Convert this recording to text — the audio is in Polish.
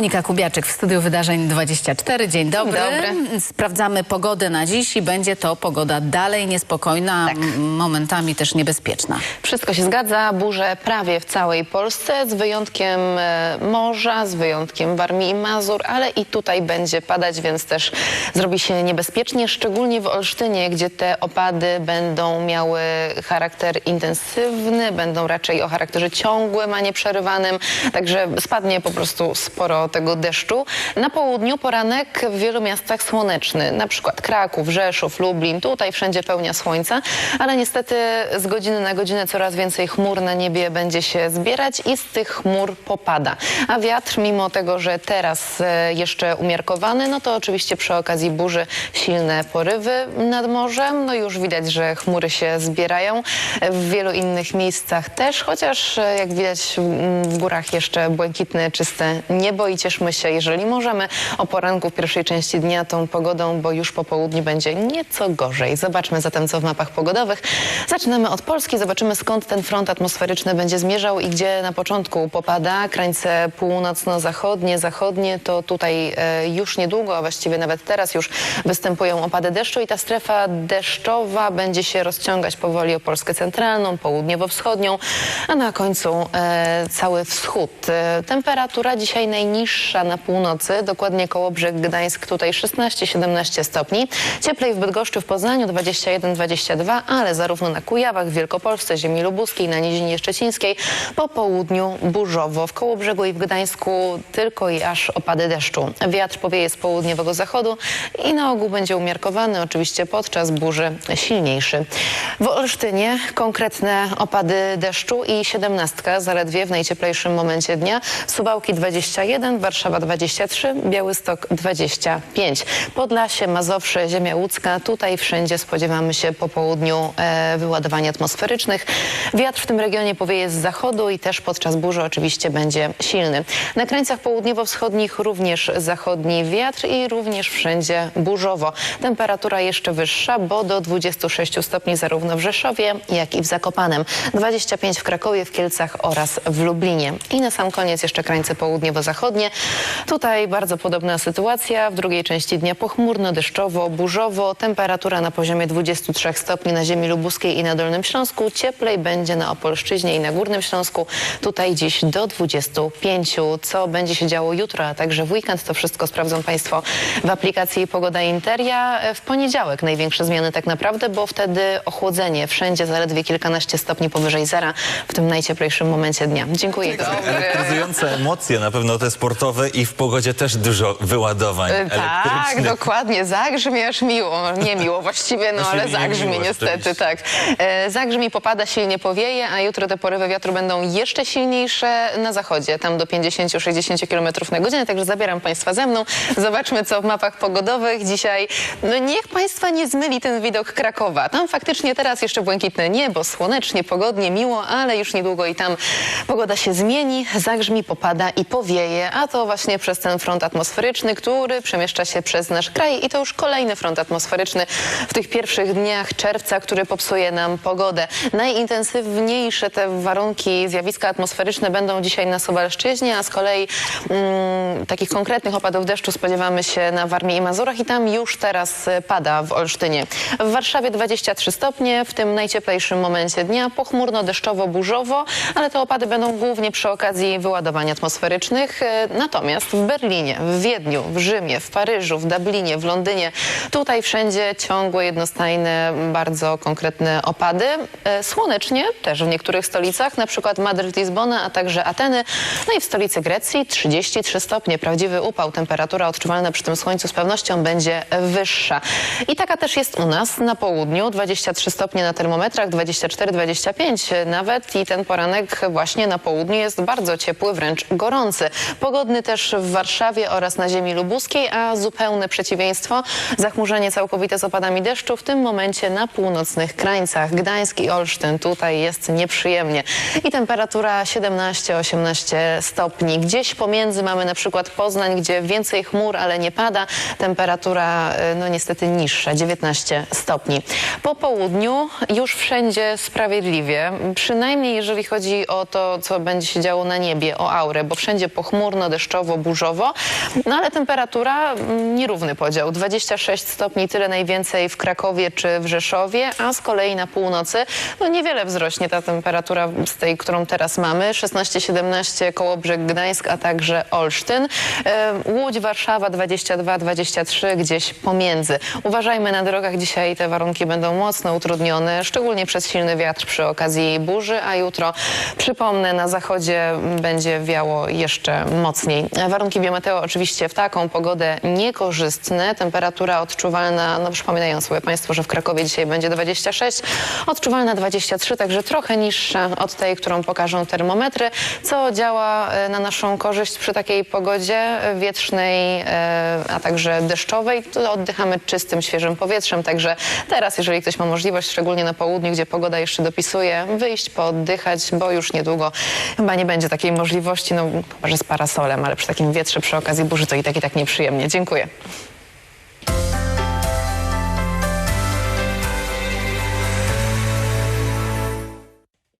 Monika Kubiaczyk w studiu Wydarzeń 24. Dzień dobry. dobry. Sprawdzamy pogodę na dziś i będzie to pogoda dalej niespokojna, Tak. momentami też niebezpieczna. Wszystko się zgadza, burze prawie w całej Polsce, z wyjątkiem e, morza, z wyjątkiem Warmii i Mazur, ale i tutaj będzie padać, więc też zrobi się niebezpiecznie, szczególnie w Olsztynie, gdzie te opady będą miały charakter intensywny, będą raczej o charakterze ciągłym, a nie przerywanym, także spadnie po prostu sporo tego deszczu. Na południu poranek w wielu miastach słoneczny, na przykład Kraków, Rzeszów, Lublin, tutaj wszędzie pełnia słońca, ale niestety z godziny na godzinę coraz więcej chmur na niebie będzie się zbierać i z tych chmur popada. A wiatr, mimo tego, że teraz e, jeszcze umiarkowany, no to oczywiście przy okazji burzy silne porywy nad morzem. No już widać, że chmury się zbierają. W wielu innych miejscach też, chociaż e, jak widać w- górach jeszcze błękitne, czyste niebo i cieszmy się, jeżeli możemy, o poranku w pierwszej części dnia tą pogodą, bo już po południu będzie nieco gorzej. Zobaczmy zatem, co w mapach pogodowych. Zaczynamy od Polski, zobaczymy skąd ten front atmosferyczny będzie zmierzał i gdzie na początku popada. Krańce północno-zachodnie, zachodnie to tutaj e, już niedługo, a właściwie nawet teraz już występują opady deszczu i ta strefa deszczowa będzie się rozciągać powoli o Polskę centralną, południowo-wschodnią, a na końcu e, cały wschód. E, temperatura dzisiaj najniższa na północy, dokładnie koło brzeg Gdańsk, tutaj 16-17 stopni. Cieplej w Bydgoszczy, w Poznaniu 21-22, ale zarówno na Kujawach, w Wielkopolsce, ziemi lubuskiej, na Nizinie Szczecińskiej, po południu burzowo. W Kołobrzegu i w Gdańsku tylko i aż opady deszczu. Wiatr powieje z południowego zachodu i na ogół będzie umiarkowany, oczywiście podczas burzy silniejszy. W Olsztynie konkretne opady deszczu i siedemnastka zaledwie w najcieplejszym momencie dnia. Suwałki 21, Warszawa 23, Białystok 25. Podlasie, Mazowsze, ziemia łódzka. Tutaj wszędzie spodziewamy się po południu e, wyładowań atmosferycznych. Wiatr w tym regionie powieje z zachodu i też podczas burzy oczywiście będzie silny. Na krańcach południowo-wschodnich również zachodni wiatr i również wszędzie burzowo. Temperatura jeszcze wyższa, bo do 26 stopni zarówno w Rzeszowie, jak i w Zakopanem. 25 w Krakowie, w Kielcach oraz w Lublinie. I na sam koniec jeszcze krańce południowo-zachodnie. Tutaj bardzo podobna sytuacja. W drugiej części dnia pochmurno, deszczowo, burzowo. Temperatura na poziomie 23 stopni na ziemi lubuskiej i na Dolnym Śląsku. Cieplej będzie na Opolszczyźnie i na Górnym Śląsku. Tutaj dziś do 25. Co będzie się działo jutro, a także w weekend, to wszystko sprawdzą Państwo w aplikacji Pogoda Interia. W poniedziałek największe zmiany tak naprawdę, bo wtedy ochłodzenie wszędzie zaledwie kilkanaście stopni powyżej zera w tym najcieplejszym momencie dnia. Dziękuję. Elektryzujące emocje, na pewno te i w pogodzie też dużo wyładowań Tak, dokładnie. Zagrzmi aż miło. Nie miło właściwie, no ale nie zagrzmi miło, niestety, tak. E, Zagrzmi popada, silnie powieje, a jutro te porywy wiatru będą jeszcze silniejsze na zachodzie, tam do 50-60 km na godzinę, także zabieram Państwa ze mną. Zobaczmy, co w mapach pogodowych dzisiaj. No niech Państwa nie zmyli ten widok Krakowa. Tam faktycznie teraz jeszcze błękitne niebo, słonecznie, pogodnie, miło, ale już niedługo i tam pogoda się zmieni, zagrzmi, popada i powieje, a to właśnie przez ten front atmosferyczny, który przemieszcza się przez nasz kraj i to już kolejny front atmosferyczny w tych pierwszych dniach czerwca, który popsuje nam pogodę. Najintensywniejsze te warunki, zjawiska atmosferyczne będą dzisiaj na Suwalszczyźnie, a z kolei mm, takich konkretnych opadów deszczu spodziewamy się na Warmii i Mazurach i tam już teraz e, pada w Olsztynie. W Warszawie 23 stopnie, w tym najcieplejszym momencie dnia, pochmurno, deszczowo, burzowo, ale te opady będą głównie przy okazji wyładowań atmosferycznych. Natomiast w Berlinie, w Wiedniu, w Rzymie, w Paryżu, w Dublinie, w Londynie, tutaj wszędzie ciągłe, jednostajne, bardzo konkretne opady. E, Słonecznie też w niektórych stolicach, na przykład Madryt, Lizbona, a także Ateny. No i w stolicy Grecji 33 stopnie, prawdziwy upał. Temperatura odczuwalna przy tym słońcu z pewnością będzie wyższa. I taka też jest u nas na południu, 23 stopnie na termometrach, 24-25 nawet i ten poranek właśnie na południu jest bardzo ciepły, wręcz gorący. Pogodny też w Warszawie oraz na ziemi lubuskiej, a zupełne przeciwieństwo, zachmurzenie całkowite z opadami deszczu w tym momencie na północnych krańcach. Gdańsk i Olsztyn, tutaj jest nieprzyjemnie. I temperatura 17-18 stopni. Gdzieś pomiędzy mamy na przykład Poznań, gdzie więcej chmur, ale nie pada. Temperatura e, no niestety niższa, 19 stopni. Po południu już wszędzie sprawiedliwie, przynajmniej jeżeli chodzi o to, co będzie się działo na niebie, o aurę, bo wszędzie pochmurno, deszczowo, burzowo, no ale temperatura mm, nierówny podział. 26 stopni, tyle najwięcej w Krakowie czy w Rzeszowie, a z kolei na północy no niewiele wzrośnie ta temperatura z tej, którą teraz mamy. 16-17 Kołobrzeg, Gdańsk, a także Olsztyn. E, Łódź, Warszawa 22-23 gdzieś pomiędzy. Uważajmy na drogach. Dzisiaj te warunki będą mocno utrudnione, szczególnie przez silny wiatr przy okazji burzy, a jutro, przypomnę, na zachodzie będzie wiało jeszcze mocniej. Warunki biometeo oczywiście w taką pogodę niekorzystne. Temperatura odczuwalna, no przypominają sobie Państwo, że w Krakowie dzisiaj będzie 26, odczuwalna 23, także trochę niższa od tej, którą pokażą termometry, co działa e, na naszą korzyść przy takiej pogodzie wietrznej, e, a także deszczowej. Oddychamy czystym, świeżym powietrzem, także teraz, jeżeli ktoś ma możliwość, szczególnie na południu, gdzie pogoda jeszcze dopisuje, wyjść, pooddychać, bo już niedługo chyba nie będzie takiej możliwości, no chyba, że z parasolem, ale przy takim wietrze przy okazji burzy to i tak i tak nieprzyjemnie. Dziękuję.